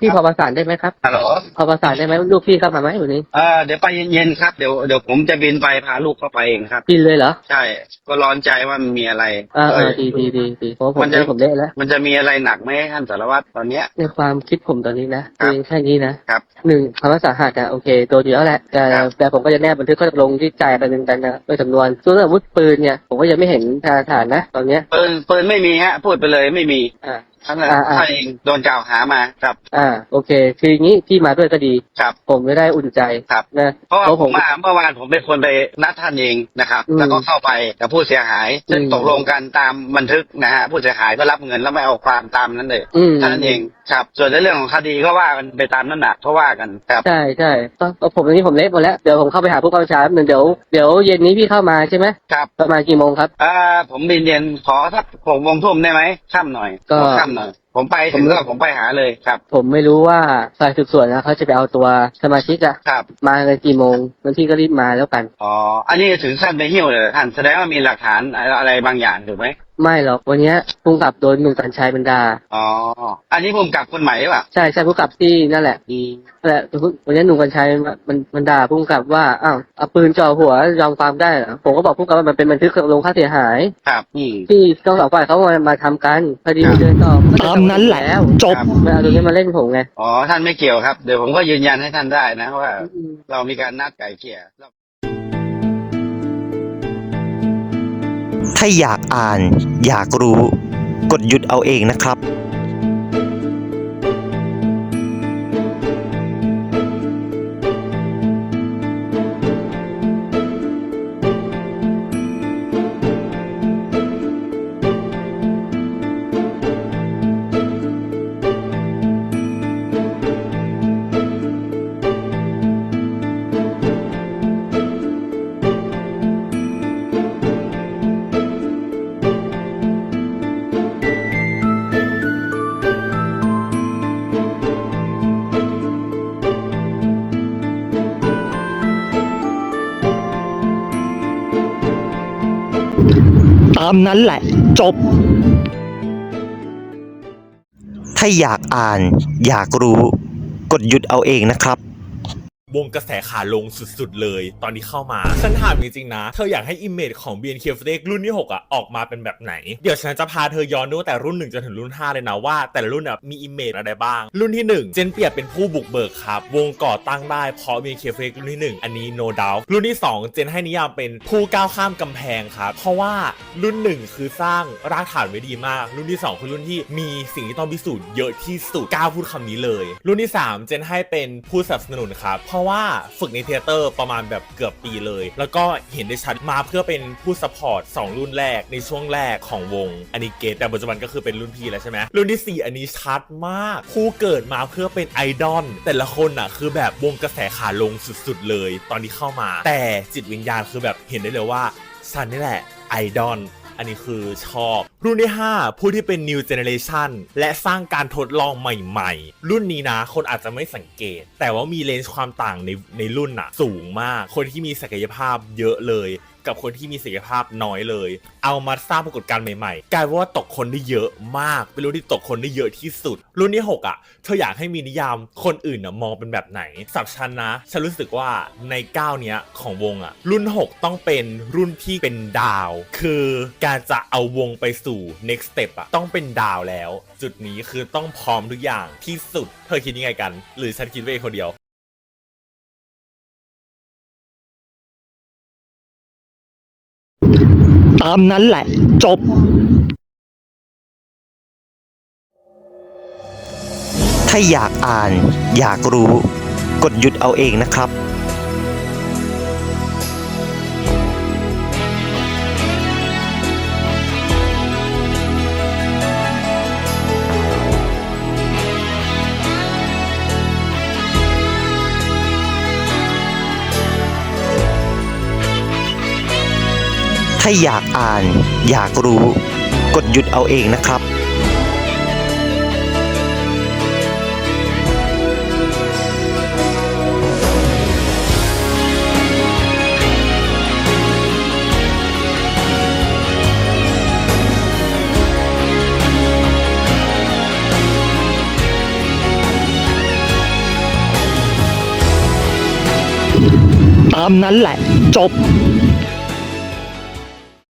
พี่พอประสานได้ไหมครับฮัลโหลพอประสานได้ไหมลูกพี่เข้ามาไหมวันนี้เออเดี๋ยวไปเย็นๆครับเดี๋ยวเดี๋ยวผมจะบินไปพาลูกเข้าไปเองครับบินเลยเหรอใช่ ก็ร้อนใจว่ามันมีอะไรเออเออเออดีดีดีดีเพราะผมมันจะเละผมเละแล้ว มันจะมีอะไรหนักไหมท่านสารวัตรตอนเนี้ย ในความคิดผมตอนนี้นะครับคือแค่นี้นะครับ หนึ่งคำว่าสาหัสอะโอเคตัวเดียวแหละแต่ครับ แต่ผมก็จะแนบบันทึกข้อตกลงที่จ่ายไปหนึ่งกันนะด้วยจำนวนส่วนอาวุธปืนเนี่ยผมก็ยังไม่เห็นทางฐานนะ ตอนเนี้ยปืนปืนไม่มีฮะ พูดไปเลยไม่มี อ่า ท่านน่ะอ่าอ่าท่านเองโดนกล่าวหามาครับ อ่า โอเค คืออย่างนี้พี่มาด้วยก็ดีครับ ผมไม่ได้อุ่นใจครับนะเพราะว่าเพราะผผมมมาเมื่อวานผมเป็นคนไปนัดท่านเองนะครับอืมแล้วก็เข้าไปกับผู้เสียหายซึ่งอืมตกลงกันตามบันทึกนะฮะผู้เสียหายก็รับเงินแล้วไม่เอาความตามนั้นเลยอืมเท่านั้นเองครับ ส่วนในเรื่องของคดีก็ว่ากันไปตามน้ำหนักก็ว่ากันครับใช่ใช่ก็ก็ผมตอนนี้ผมเละหมดแล้วเดี๋ยวผมเข้าไปหาผู้กำกับชาแป๊บนึงเดี๋ยวเดี๋ยวเย็นนี้พี่เข้ามาใช่ไหมครับประมาณกี่โมงครับอ่าผมบินเย็นขอสักหกโมงทุ่มได้ไหมค่ำหน่อยก็ค่ำหน่อย ผมไปถึงก็ผมไปหาเลยครับ ผมไม่รู้ว่าฝ่ายสืบสวนนะเขาจะไปเอาตัวสมาชิกอะครับ มากันกี่โมงบางทีก็รีบมาแล้วกัน อ๋อ อันนี้ถึงขั้นไปหิ้วเลยเหรอท่านแสดงว่ามีหลักฐานอะไรบางอย่างถูกไหม ไม่หรอกวันเนี้ยผู้กำกับโดนหนุ่มสัญชัยบรรดา อ๋อ อันนี้ผมกลับคนใหม่หรือเปล่า ใช่ใช่ผู้กำกับที่นั่นแหละนั่นแหละวันนี้หนุ่มกัญชัยมันมันด่าผู้กำกับว่าอ้าวเอาปืนจ่อหัวยอมความได้เหรอผมก็บอกผู้กำกับว่ามันเป็นบันทึกลงค่าเสียหาย ครับอืม ที่ต้องสองฝ่ายเขามามาทำกันคดีมันเดินต่อก็จะตามนั้นแหละแล้วจบ ไม่เอาตรงนี้มาเล่นผมไงอ๋อ ท่านไม่เกี่ยวครับ เดี๋ยวผมก็ยืนยันให้ท่านได้นะว่า อืม เรามีการนัดไก่เกลี่ย ถ้าอยากอ่าน อยากรู้ กดหยุดเอาเองนะครับามนั้นแหละ จบ ถ้าอยากอ่าน อยากรู้ กดหยุดเอาเองนะครับ วงกระแสขาลงสุดๆเลย ตอนที่เข้ามา ฉันถามจริงๆนะ เธออยากให้อิมเมจของ BNK 48รุ่นที่ 6 อะ ออกมาเป็นแบบไหน เดี๋ยวฉันจะพาเธอย้อนดูแต่รุ่น 1จนถึงรุ่น 5 เลยนะว่า แต่ละรุ่นอะมีอิมเมจอะไรบ้าง รุ่นที่ 1 เจนเปียเป็นผู้บุกเบิกครับ วงก่อตั้งได้เพราะ BNK 48รุ่นที่ 1 อันนี้ no doubt รุ่นที่ 2 เจนให้นิยามเป็นผู้ก้าวข้ามกำแพงครับเพราะว่ารุ่น 1 คือสร้างรากฐานไว้ดีมาก รุ่นที่ 2 คือรุ่นที่มีสิ่งที่ต้องพิสูจน์เยอะที่สุดกล้าพูดคำนี้เลย รุ่นที่ 3 เจนให้เป็นผู้สนับสนุนครับเพราะว่าฝึกในเทเตอร์ประมาณแบบเกือบปีเลย แล้วก็เห็นได้ชัดมาเพื่อเป็นผู้ซัพพอร์ต2รุ่นแรกในช่วงแรกของวงอันนี้เกตแต่ปัจจุบันก็คือเป็นรุ่นพี่แล้วใช่ไหมรุ่นที่ 4 อันนี้ชัดมากผู้เกิดมาเพื่อเป็นไอดอลแต่ละคนอะคือแบบวงกระแสขาลงสุดๆเลย ตอนที่เข้ามา แต่จิตวิญญาณคือแบบเห็นได้เลยว่าซันนี่แหละไอดอล อันนี้คือชอบ รุ่นที่ 5 ผู้ที่เป็น new generation และสร้างการทดลองใหม่ ๆ รุ่นนี้นะคนอาจจะไม่สังเกต แต่ว่ามีเลนส์ความต่างในในรุ่นน่ะสูงมาก คนที่มีศักยภาพเยอะเลย กับคนที่มีศักยภาพน้อยเลย เอามาสร้างปรากฏการณ์ใหม่ๆกลายเป็นว่าตกคนได้เยอะมาก เป็นรุ่นที่ตกคนได้เยอะที่สุด รุ่นที่ 6 อะ เธออยากให้มีนิยามคนอื่นน่ะมองเป็นแบบไหนสับชันนะ ฉันรู้สึกว่าในก้าเนี้ยของวงอะ รุ่น 6 ต้องเป็นรุ่นที่เป็นดาว คือการจะเอาวงไปสู่ next step อะต้องเป็นดาวแล้ว จุดนี้คือต้องพร้อมทุกอย่างที่สุด เธอคิดยังไงกัน หรือฉันคิดไปเองคนเดียว ตามนั้นแหละ จบ ถ้าอยากอ่าน อยากรู้ กดหยุดเอาเองนะครับ ถ้าอยากอ่าน อยากรู้ กดหยุดเอาเองนะครับตามนั้นแหละ จบ